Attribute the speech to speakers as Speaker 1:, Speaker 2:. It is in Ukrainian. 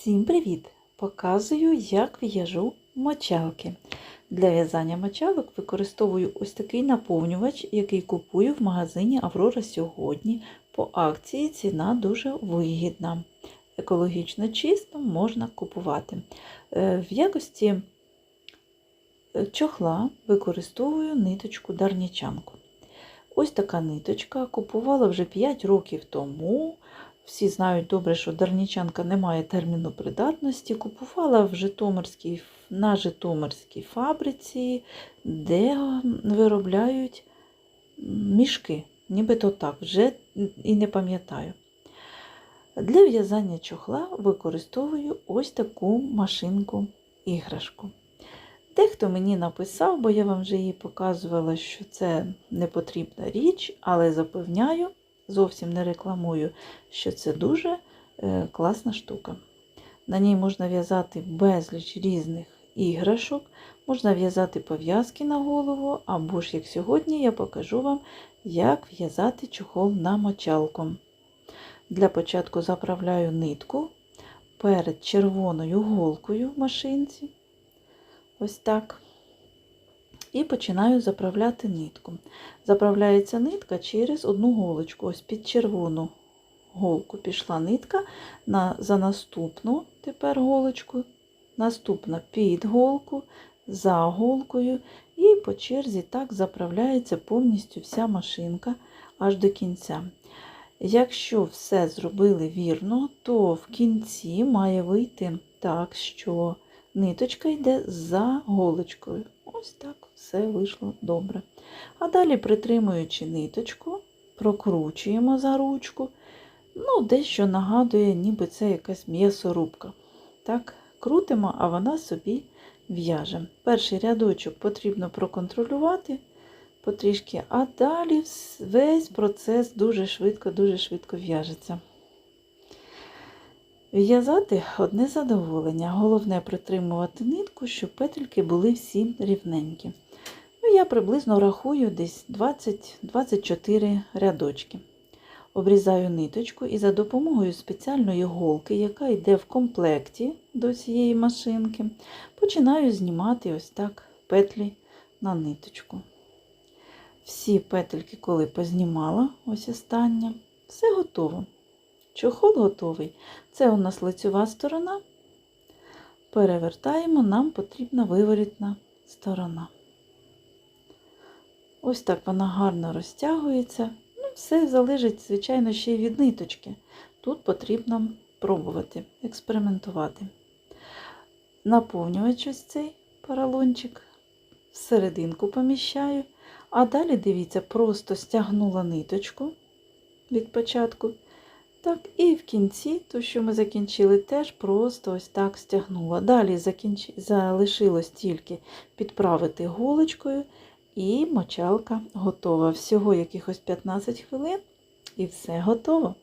Speaker 1: Всім привіт! Показую, як в'яжу мочалки. Для в'язання мочалок використовую ось такий наповнювач, який купую в магазині Аврора сьогодні. По акції ціна дуже вигідна. Екологічно чисто можна купувати. Е, В якості е, чохла використовую ниточку дарнічанку. Ось така ниточка купувала вже 5 років тому. Всі знають добре, що дарнічанка не має терміну придатності. Купувала в Житомирській, на Житомирській фабриці, де виробляють мішки. Нібито так, вже і не пам'ятаю. Для в'язання чохла використовую ось таку машинку іграшку. Дехто мені написав, бо я вам вже її показувала, що це не потрібна річ, але запевняю, зовсім не рекламую, що це дуже е, класна штука. На ній можна в'язати безліч різних іграшок, можна в'язати пов'язки на голову, або ж як сьогодні я покажу вам, як в'язати чохол на мочалку. Для початку заправляю нитку перед червоною голкою в машинці. Ось так. І починаю заправляти нитку. Заправляється нитка через одну голочку. Ось під червону голку пішла нитка на, за наступну тепер голочку, наступна під голку, за голкою, і по черзі так заправляється повністю вся машинка аж до кінця. Якщо все зробили вірно, то в кінці має вийти так, що ниточка йде за голочкою. Ось так все вийшло добре. А далі, притримуючи ниточку, прокручуємо за ручку. Ну, дещо нагадує, ніби це якась м'ясорубка. Так, крутимо, а вона собі в'яже. Перший рядочок потрібно проконтролювати потрішки, а далі весь процес дуже швидко, дуже швидко в'яжеться. В'язати одне задоволення. Головне притримувати нитку, щоб петельки були всі рівненькі. Ну, Я приблизно рахую десь 20-24 рядочки. Обрізаю ниточку і за допомогою спеціальної голки, яка йде в комплекті до цієї машинки, починаю знімати ось так петлі на ниточку. Всі петельки, коли познімала, ось остання, все готово. Чохол готовий. Це у нас лицьова сторона. Перевертаємо, нам потрібна виворітна сторона. Ось так вона гарно розтягується. Ну, Все залежить, звичайно, ще й від ниточки. Тут потрібно пробувати, експериментувати. Наповнювач ось цей поролончик всерединку поміщаю. А далі, дивіться, просто стягнула ниточку від початку. Так, і в кінці, то, що ми закінчили, теж просто ось так стягнула. Далі закінч... залишилось тільки підправити голочкою, і мочалка готова. Всього якихось 15 хвилин, і все готово.